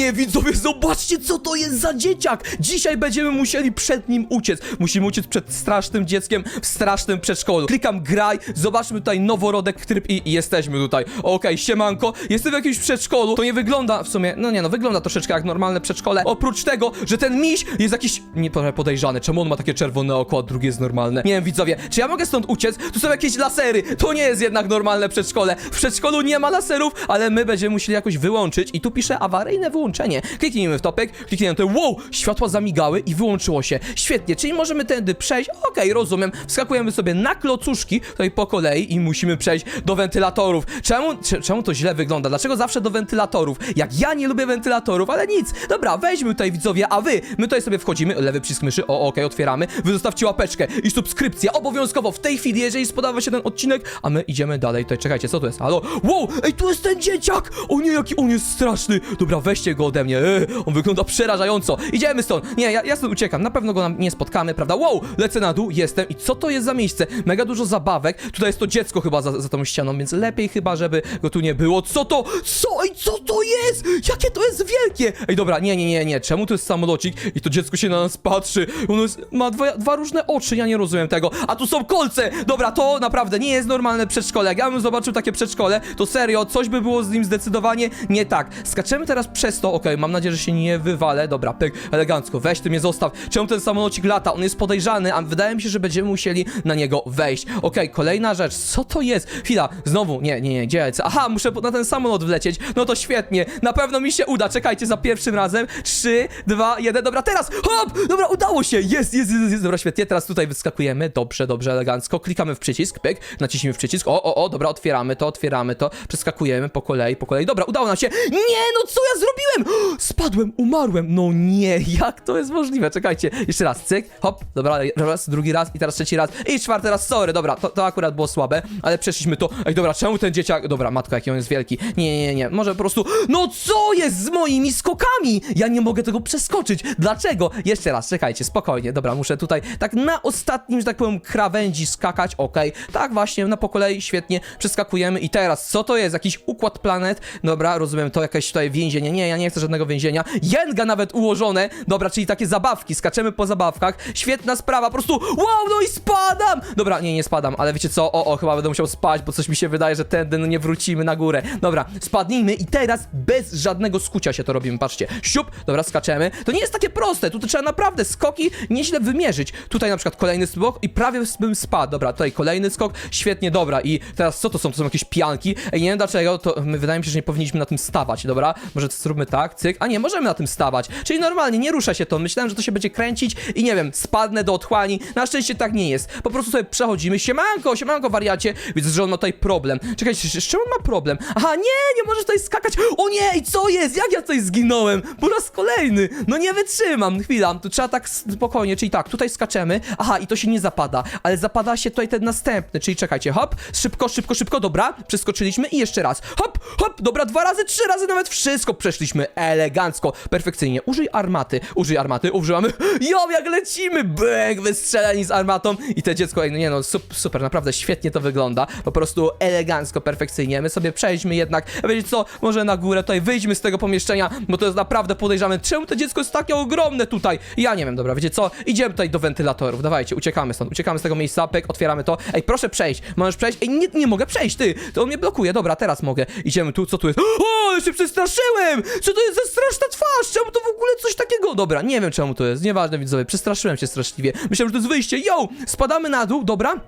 nie, widzowie, zobaczcie, co to jest za dzieciak! Dzisiaj będziemy musieli przed nim uciec. Musimy uciec przed strasznym dzieckiem w strasznym przedszkolu. Klikam graj, zobaczmy tutaj noworodek tryb i, jesteśmy tutaj. Okej, siemanko, jestem w jakimś przedszkolu. To nie wygląda w sumie, no nie no, wygląda troszeczkę jak normalne przedszkole. Oprócz tego, że ten miś jest jakiś nie podejrzany. Czemu on ma takie czerwone oko, a drugie jest normalne? Nie wiem, widzowie, czy ja mogę stąd uciec? Tu są jakieś lasery. To nie jest jednak normalne przedszkole. W przedszkolu nie ma laserów, ale my będziemy musieli jakoś wyłączyć. I tu pisze awaryjne wyłączenie. Kliknijmy w topek, kliknijmy to. Wow, światła zamigały i wyłączyło się. Świetnie, czyli możemy tędy przejść. Okej, rozumiem. Wskakujemy sobie na klocuszki tutaj po kolei i musimy przejść do wentylatorów. Czemu, cze- czemu to źle wygląda? Dlaczego zawsze do wentylatorów? Jak ja nie lubię wentylatorów, ale nic. Dobra, weźmy tutaj widzowie, a wy, my tutaj sobie wchodzimy, lewy przycisk myszy, o, okej, otwieramy. Wy zostawcie łapeczkę i subskrypcję obowiązkowo w tej chwili, jeżeli spodoba się ten odcinek, a my idziemy dalej. Tutaj czekajcie, co tu jest? Halo? Wow, ej, tu jest ten dzieciak! O nie, jaki on jest straszny! Dobra, weźcie go ode mnie. E, on wygląda przerażająco. Idziemy stąd. Nie, ja, ja stąd uciekam. Na pewno go nam nie spotkamy, prawda? Wow, lecę na dół, jestem. I co to jest za miejsce? Mega dużo zabawek. Tutaj jest to dziecko chyba za, za tą ścianą, więc lepiej chyba, żeby go tu nie było. Co to? Co? Ej, co to jest? Jakie to jest wielkie? Ej, dobra, nie, nie, nie, nie. Czemu to jest samolocik i to dziecko się na nas patrzy? Ono jest, ma dwa, dwa różne oczy, ja nie rozumiem tego. A tu są kolce! Dobra, to naprawdę nie jest normalne przedszkole. Jak ja bym zobaczył takie przedszkole, to serio, coś by było z nim zdecydowanie nie tak. Skaczemy teraz przez to, okej, mam nadzieję, że się nie wywalę. Dobra, pyk, elegancko, weź ty mnie zostaw. Czemu ten samolocik lata? On jest podejrzany, a wydaje mi się, że będziemy musieli na niego wejść. Okej, kolejna rzecz, co to jest? Chwila, znowu, nie, nie, nie, gdzie lecę? Aha, muszę na ten samolot wlecieć. No to świetnie, na pewno mi się uda. Czekajcie za pierwszym razem. Trzy, dwa, jeden, dobra, teraz, hop! Dobra, udało się, jest, jest, jest, jest. Dobra, świetnie, teraz tutaj wyskakujemy. Dobrze, dobrze, elegancko. Klikamy w przycisk, pyk, naciśnijmy w przycisk. O, o, o, dobra, otwieramy to, otwieramy to. Przeskakujemy po kolei, po kolei. Dobra, udało nam się. Nie, no co ja zrobiłem? Spadłem, umarłem. No nie, jak to jest możliwe? Czekajcie, jeszcze raz, cyk, hop, dobra, raz, drugi raz i teraz trzeci raz i czwarty raz, sorry, dobra, to, to akurat było słabe, ale przeszliśmy to. Ej, dobra, czemu ten dzieciak, dobra, matko, jaki on jest wielki. Nie, nie, nie, może po prostu, no co jest z moimi skokami? Ja nie mogę tego przeskoczyć. Dlaczego? Jeszcze raz, czekajcie, spokojnie, dobra, muszę tutaj tak na ostatnim, że tak powiem, krawędzi skakać, okej, tak właśnie, na po kolei, świetnie, przeskakujemy i teraz, co to jest? Jakiś układ planet? Dobra, rozumiem, to jakieś tutaj więzienie, nie, ja nie chcę żadnego więzienia. Jenga nawet ułożone, dobra, czyli takie zabawki, skaczemy po zabawkach, świetna sprawa, po prostu, wow, no i spadam! Dobra, nie, nie spadam, ale wiecie co, o, o, chyba będę musiał spać, bo coś mi się wydaje, że tędy, no nie wrócimy na górę. Dobra, spadnijmy i teraz bez żadnego skucia się to robimy, patrzcie, siup, dobra, skaczemy. To nie jest takie proste, tu trzeba naprawdę skoki nieźle wymierzyć. Tutaj na przykład kolejny skok i prawie bym spadł, dobra, tutaj kolejny skok, świetnie, dobra, i teraz co to są? To są jakieś pianki? Ej, nie wiem dlaczego, to my, wydaje mi się, że nie powinniśmy na tym stawać, dobra? Może zróbmy tak, cyk, a nie, możemy na tym stawać, czyli normalnie, nie rusza się to, myślałem, że to się będzie kręcić i nie wiem, spadnę do otchłani, na szczęście tak nie jest, po prostu sobie przechodzimy, siemanko, siemanko wariacie, widzę, że on ma tutaj problem, czekajcie, z z czym on ma problem? Aha, nie, nie możesz tutaj skakać, o nie, i co jest, jak ja tutaj zginąłem, po raz kolejny, no nie wytrzymam, chwila, tu trzeba tak spokojnie, czyli tak, tutaj skaczemy, aha, i to się nie zapada, ale zapada się tutaj ten następny, czyli czekajcie, hop, szybko, szybko, szybko, dobra, przeskoczyliśmy. I jeszcze raz, hop, hop, dobra, dwa razy, trzy razy nawet wszystko przeszliśmy elegancko, perfekcyjnie, użyj armaty, użyj armaty, używamy, jo, jak lecimy, bęk, wystrzeleni z armatą. I te dziecko, no nie no, sup, super, naprawdę świetnie to wygląda, po prostu elegancko, perfekcyjnie, my sobie przejdźmy jednak, wiecie co, może na górę tutaj wyjdźmy z tego pomieszczenia, bo to jest naprawdę podejrzane, czemu to dziecko jest takie ogromne tutaj, ja nie wiem, dobra, wiecie co, idziemy tutaj do wentylatorów, dawajcie, uciekamy stąd, uciekamy z tego miejsca, pyk, otwieramy to, ej, proszę przejść, możesz przejść, ej, nie, nie mogę przejść, ty, to on mnie blokuje, dobra, teraz mogę, idziemy tu, co tu jest, o, się przestraszyłem, co to jest za straszna twarz, czemu to w ogóle coś takiego, dobra, nie wiem czemu to jest, nieważne widzowie, przestraszyłem się straszliwie, myślałem, że to jest wyjście, yo, spadamy na dół, dobra,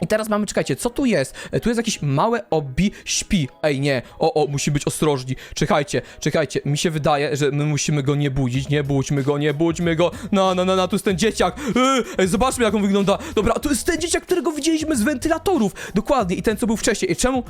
i teraz mamy, czekajcie, co tu jest? E, Tu jest jakieś małe obi śpi. Ej, nie. O, o, musimy być ostrożni. Czekajcie, czekajcie. Mi się wydaje, że my musimy go nie budzić. Nie budźmy go, nie budźmy go. No, no, no, no, tu jest ten dzieciak. Ej, Ej, zobaczmy, jak on wygląda. Dobra, to jest ten dzieciak, którego widzieliśmy z wentylatorów. Dokładnie, i ten, co był wcześniej. Ej, czemu,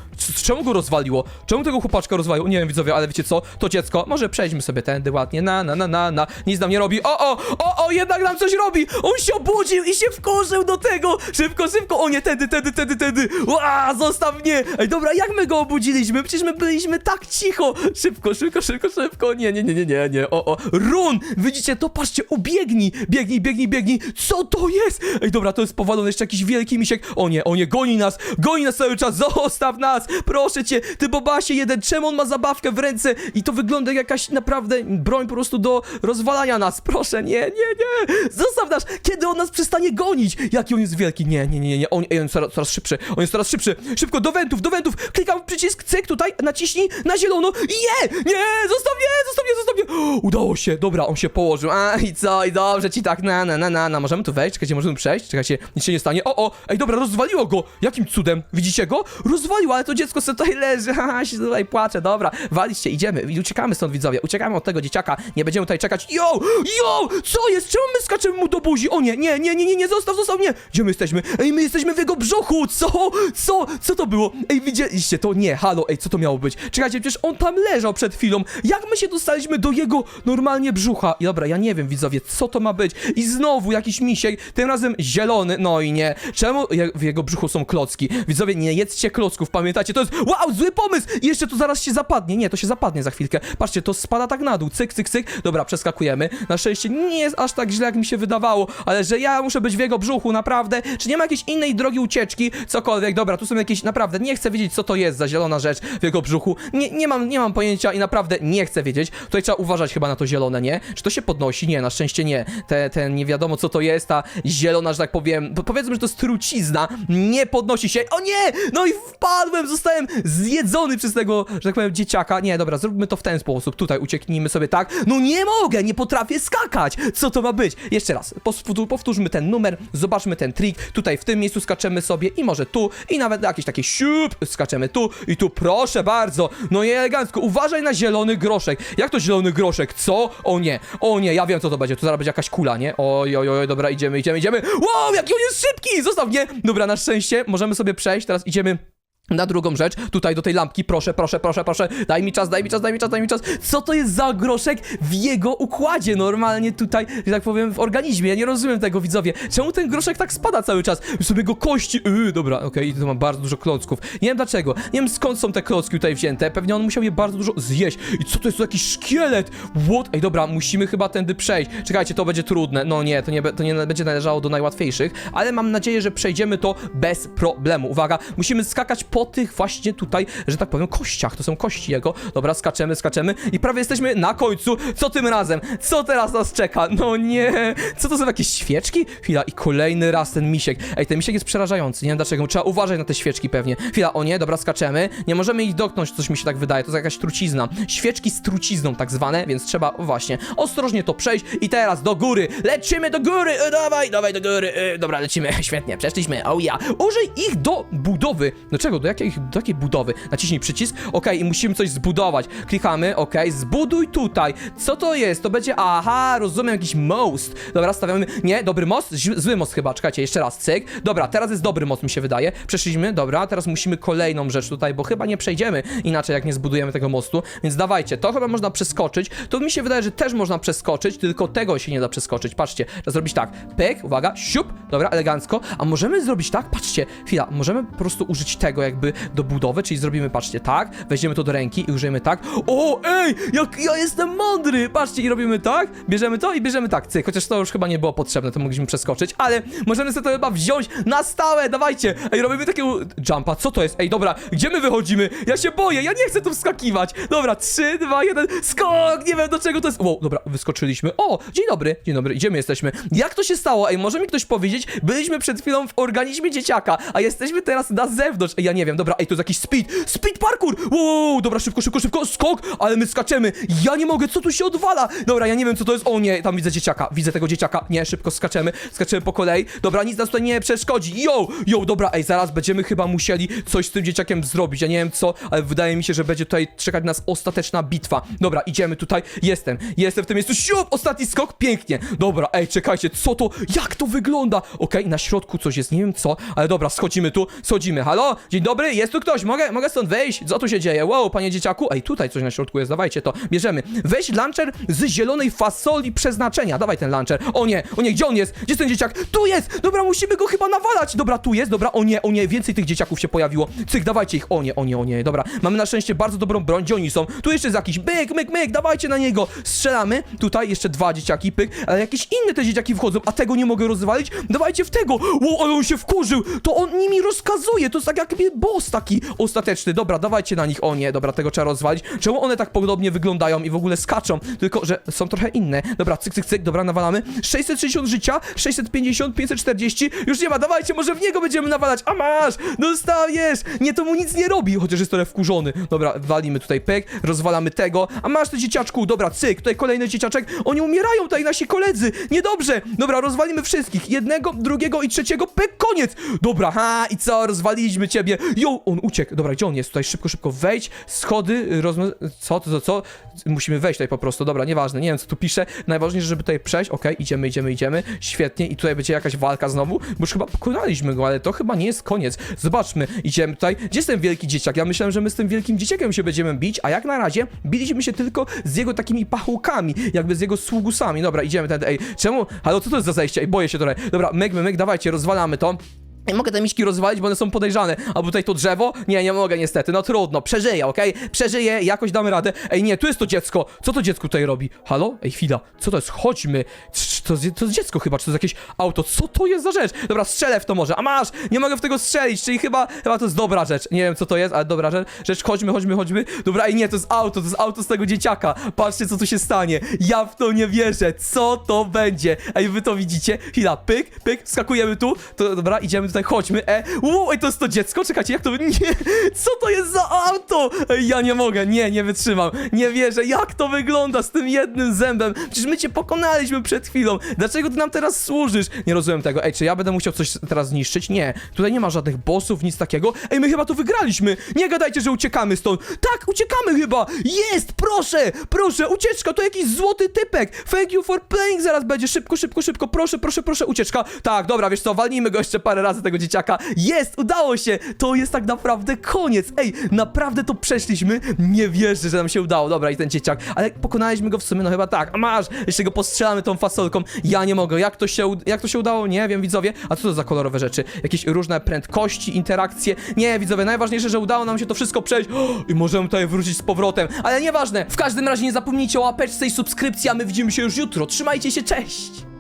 czemu go rozwaliło? Czemu tego chłopaczka rozwaliło? Nie wiem, widzowie, ale wiecie co? To dziecko, może przejdźmy sobie tędy ładnie. Na, na, na, na, na. Nic nam nie robi. O, o, o, o, jednak nam coś robi. On się obudził i się wkurzył do tego. Szybko, szybko. O nie, ten Tędy, tędy, tędy, tędy! Ła, zostaw mnie! Ej, dobra, jak my go obudziliśmy? Przecież my byliśmy tak cicho! Szybko, szybko, szybko, szybko! Nie, nie, nie, nie, nie, nie, o, o! Run! Widzicie to? Patrzcie, ubiegnij! Biegnij, biegnij, biegnij! Co to jest? Ej, dobra, to jest powalony jeszcze jakiś wielki misiek. O nie, o nie, goni nas! Goni nas cały czas! Zostaw nas! Proszę cię! Ty bobasie jeden, czemu on ma zabawkę w ręce? I to wygląda jak jakaś naprawdę broń po prostu do rozwalania nas. Proszę, nie, nie, nie! Zostaw nas! Kiedy on nas przestanie gonić? Jaki on jest wielki? Nie, nie, nie, nie. On, on coraz, coraz szybszy. On jest coraz szybszy. Szybko, do wentów, do wentów! Klikam w przycisk, cyk, tutaj, naciśnij na zielono. Nie! Nie! Zostaw mnie! Zostaw mnie! Zostaw mnie! Udało się. Dobra, on się położył. A, i co? I dobrze ci tak, na, na, na, na, na. Możemy tu wejść? Czekajcie, możemy przejść? Czekajcie, nic się nie stanie. O, o! Ej, dobra, rozwaliło go! Jakim cudem? Widzicie go? Rozwaliło, ale to dziecko sobie tutaj leży. Haha, się tutaj płacze. Dobra, waliście, idziemy. I uciekamy stąd, widzowie. Uciekamy od tego dzieciaka. Nie będziemy tutaj czekać. Yo! Yo! Co jest? Czemu my skaczemy mu do buzi? O nie, nie, nie, nie, nie, nie, zostaw, zostaw, nie! Gdzie my jesteśmy? Ej, my jesteśmy w jego brzuchu! Co? Co? Co to było? Ej, widzieliście to? Nie, halo, ej, co to miało być? Czekajcie, przecież on tam leżał przed chwilą. Jak my się dostaliśmy do jego normalnie brzucha? I dobra, ja nie wiem, widzowie, co to ma być? I znowu jakiś misiek, tym razem zielony, no i nie. Czemu w jego brzuchu są klocki? Widzowie, nie jedzcie klocków, pamiętajcie, to jest, wow, zły pomysł! I jeszcze to zaraz się zapadnie, nie, to się zapadnie za chwilkę. Patrzcie, to spada tak na dół, cyk, cyk, cyk. Dobra, przeskakujemy. Na szczęście nie jest aż tak źle, jak mi się wydawało, ale że ja muszę być w jego brzuchu, naprawdę? Czy nie ma jakiejś innej drogi ucieczki? Cokolwiek, dobra, tu są jakieś, naprawdę, nie chcę wiedzieć, co to jest za zielona rzecz w jego brzuchu. Nie, nie mam, nie mam pojęcia i naprawdę nie chcę wiedzieć. Tutaj trzeba uważać chyba na to zielone, nie? Czy to się podnosi? Nie, na szczęście nie. Te, te nie wiadomo, co to jest, ta zielona, że tak powiem, po- powiedzmy, że to jest trucizna, nie podnosi się. O nie! No i wpadłem, zostałem zjedzony przez tego, że tak powiem, dzieciaka. Nie, dobra, zróbmy to w ten sposób. Tutaj ucieknijmy sobie tak. No nie mogę, nie potrafię skakać. Co to ma być? Jeszcze raz, powtó- powtórzmy ten numer, zobaczmy ten trik. Tutaj w tym miejscu skaczemy sobie i może tu i nawet jakieś takie siup, skaczemy tu i tu, proszę bardzo. No i elegancko, uważaj na zielony groszek. Jak to zielony groszek? Co? O nie, o nie, ja wiem co to będzie. To zaraz będzie jakaś kula, nie? Oj, oj, oj, dobra, idziemy, idziemy, idziemy. Wow, jaki on jest szybki! Zostaw mnie! Dobra, na szczęście możemy sobie przejść, teraz idziemy na drugą rzecz, tutaj do tej lampki, proszę, proszę, proszę, proszę, daj mi czas, daj mi czas, daj mi czas, daj mi czas. Co to jest za groszek w jego układzie normalnie tutaj, że tak powiem, w organizmie? Ja nie rozumiem tego, widzowie. Czemu ten groszek tak spada cały czas? Już jego kości, yy, dobra, okej, i tu mam bardzo dużo klocków. Nie wiem dlaczego, nie wiem skąd są te klocki tutaj wzięte, pewnie on musiał je bardzo dużo zjeść. I co to jest za jakiś szkielet? What? Ej, dobra, musimy chyba tędy przejść. Czekajcie, to będzie trudne. No nie, to nie, to nie będzie należało do najłatwiejszych, ale mam nadzieję, że przejdziemy to bez problemu. Uwaga, musimy skakać po tych właśnie tutaj, że tak powiem, kościach. To są kości jego. Dobra, skaczemy, skaczemy i prawie jesteśmy na końcu. Co tym razem? Co teraz nas czeka? No nie. Co to są jakieś świeczki? Chwila i kolejny raz ten misiek. Ej, ten misiek jest przerażający. Nie wiem dlaczego. Trzeba uważać na te świeczki pewnie. Chwila, o nie, dobra, skaczemy. Nie możemy ich dotknąć, coś mi się tak wydaje. To jest jakaś trucizna. Świeczki z trucizną tak zwane, więc trzeba właśnie ostrożnie to przejść i teraz do góry. Lecimy do góry. E, dawaj, dawaj do góry. E, dobra, lecimy. Świetnie, przeszliśmy. Oh ja. Użyj ich do budowy. Do czego? Do jakiej, do jakiej budowy? Naciśnij przycisk. Okej, i musimy coś zbudować. Klikamy, okej, zbuduj tutaj. Co to jest? To będzie, aha, rozumiem, jakiś most. Dobra, stawiamy, nie, dobry most? Zły most chyba, czekajcie, jeszcze raz, cyk. Dobra, teraz jest dobry most, mi się wydaje. Przeszliśmy, dobra, teraz musimy kolejną rzecz tutaj, bo chyba nie przejdziemy inaczej, jak nie zbudujemy tego mostu. Więc dawajcie, to chyba można przeskoczyć. To mi się wydaje, że też można przeskoczyć, tylko tego się nie da przeskoczyć. Patrzcie, trzeba zrobić tak, pyk, uwaga, siup, dobra, elegancko. A możemy zrobić tak, patrzcie, chwila, możemy po prostu użyć tego jakby do budowy, czyli zrobimy, patrzcie, tak, weźmiemy to do ręki i użyjemy tak. O, ej, jak ja jestem mądry! Patrzcie, i robimy tak, bierzemy to i bierzemy tak, cyk, chociaż to już chyba nie było potrzebne, to mogliśmy przeskoczyć, ale możemy sobie to chyba wziąć na stałe, dawajcie! Ej, robimy takiego jumpa, co to jest? Ej, dobra, gdzie my wychodzimy? Ja się boję, ja nie chcę tu wskakiwać! Dobra, 3, 2, 1, skok! Nie wiem do czego to jest. Wow, dobra, wyskoczyliśmy. O, dzień dobry, dzień dobry, idziemy, jesteśmy. Jak to się stało? Ej, może mi ktoś powiedzieć? Byliśmy przed chwilą w organizmie dzieciaka, a jesteśmy teraz na zewnątrz. Ej, ja nie wiem, dobra, ej, to jest jakiś speed, speed parkour! Wow, dobra, szybko, szybko, szybko, skok! Ale my skaczemy. Ja nie mogę, co tu się odwala? Dobra, ja nie wiem, co to jest. O nie, tam widzę dzieciaka, widzę tego dzieciaka. Nie, szybko skaczemy, skaczemy po kolei. Dobra, nic nas tutaj nie przeszkodzi. Yo, yo, dobra, ej, zaraz będziemy chyba musieli coś z tym dzieciakiem zrobić. Ja nie wiem co, ale wydaje mi się, że będzie tutaj czekać nas ostateczna bitwa. Dobra, idziemy tutaj. Jestem, jestem w tym miejscu. Siup, ostatni skok, pięknie. Dobra, ej, czekajcie, co to, jak to wygląda? Okej, na środku coś jest, nie wiem co, ale dobra, schodzimy tu, schodzimy. Halo? Dzień dobry. Dobry, jest tu ktoś, mogę, mogę stąd wyjść? Co tu się dzieje? Wow, panie dzieciaku, ej, tutaj coś na środku jest, dawajcie to, bierzemy. Weź launcher z zielonej fasoli przeznaczenia, dawaj ten launcher. O nie, o nie, gdzie on jest? Gdzie jest ten dzieciak? Tu jest! Dobra, musimy go chyba nawalać. Dobra, tu jest, dobra, o nie, o nie, więcej tych dzieciaków się pojawiło. Cyk, dawajcie ich, o nie, o nie, o nie, dobra. Mamy na szczęście bardzo dobrą broń, gdzie oni są? Tu jeszcze jest jakiś, myk, myk, myk, dawajcie na niego. Strzelamy, tutaj jeszcze dwa dzieciaki, pyk, ale jakieś inne te dzieciaki wchodzą, a tego nie mogę rozwalić? Dawajcie w tego! Wow, on się wkurzył! To on nimi rozkazuje, to jest tak jakby boss taki ostateczny. Dobra, dawajcie na nich, o nie, dobra, tego trzeba rozwalić. Czemu one tak podobnie wyglądają i w ogóle skaczą? Tylko, że są trochę inne. Dobra, cyk, cyk, cyk, dobra, nawalamy. 660 życia, 650, 540, już nie ma, dawajcie, może w niego będziemy nawalać. A masz! Dostajesz! Nie, to mu nic nie robi, chociaż jest trochę wkurzony. Dobra, walimy tutaj pek, rozwalamy tego. A masz ty dzieciaczku, dobra, cyk, tutaj kolejny dzieciaczek. Oni umierają tutaj, nasi koledzy. Niedobrze. Dobra, rozwalimy wszystkich. Jednego, drugiego i trzeciego, pek, koniec. Dobra, ha, i co, rozwaliliśmy ciebie. Jo, on uciekł. Dobra, gdzie on jest? Tutaj szybko, szybko wejdź, schody, rozma... Co, to, to, co? Musimy wejść tutaj po prostu, dobra, nieważne, nie wiem co tu pisze. Najważniejsze, żeby tutaj przejść. Okej, idziemy, idziemy, idziemy. Świetnie, i tutaj będzie jakaś walka znowu, bo już chyba pokonaliśmy go, ale to chyba nie jest koniec. Zobaczmy, idziemy tutaj. Gdzie jest ten wielki dzieciak? Ja myślałem, że my z tym wielkim dzieciakiem się będziemy bić, a jak na razie biliśmy się tylko z jego takimi pachołkami, jakby z jego sługusami. Dobra, idziemy ten, ej, czemu? Halo, co to jest za zejście? Ej, boję się trochę. Dobra, myk, myk, dawajcie, rozwalamy to. Nie mogę te miśki rozwalić, bo one są podejrzane. Albo tutaj to drzewo? Nie, nie mogę niestety. No trudno, przeżyję, okej? Przeżyję, jakoś damy radę. Ej, nie, tu jest to dziecko. Co to dziecko tutaj robi? Halo? Ej, chwila. Co to jest? Chodźmy. Cz- To, jest- to jest dziecko chyba, czy to jest jakieś auto? Co to jest za rzecz? Dobra, strzelę w to może. A masz! Nie mogę w tego strzelić, czyli chyba, chyba to jest dobra rzecz. Nie wiem, co to jest, ale dobra rzecz. Rzecz, chodźmy, chodźmy, chodźmy. Dobra, ej, nie, to jest auto, to jest auto z tego dzieciaka. Patrzcie, co tu się stanie. Ja w to nie wierzę. Co to będzie? Ej, wy to widzicie? Chwila, pyk, pyk, skakujemy tu. To dobra, idziemy tutaj, chodźmy. E, ej, to jest to dziecko? Czekajcie, jak to... Nie, co to jest za auto? Ej, ja nie mogę, nie, nie wytrzymam. Nie wierzę, jak to wygląda z tym jednym zębem. Przecież my cię pokonaliśmy przed chwilą. Dlaczego ty nam teraz służysz? Nie rozumiem tego. Ej, czy ja będę musiał coś teraz zniszczyć? Nie. Tutaj nie ma żadnych bossów, nic takiego. Ej, my chyba to wygraliśmy. Nie gadajcie, że uciekamy stąd. Tak, uciekamy chyba. Jest, proszę, proszę, ucieczka, to jakiś złoty typek. Thank you for playing zaraz będzie. Szybko, szybko, szybko. Proszę, proszę, proszę, ucieczka. Tak, dobra, wiesz co, walnijmy go jeszcze parę razy tego dzieciaka. Jest, udało się. To jest tak naprawdę koniec. Ej, naprawdę to przeszliśmy. Nie wierzę, że nam się udało. Dobra, i ten dzieciak. Ale pokonaliśmy go w sumie, no chyba tak. A masz, jeszcze go postrzelamy tą fasolką. Ja nie mogę. Jak to się, jak to się udało? Nie wiem, widzowie. A co to za kolorowe rzeczy? Jakieś różne prędkości, interakcje. Nie, widzowie, najważniejsze, że udało nam się to wszystko przejść. I możemy tutaj wrócić z powrotem. Ale nieważne. W każdym razie nie zapomnijcie o łapeczce i subskrypcji, a my widzimy się już jutro. Trzymajcie się, cześć!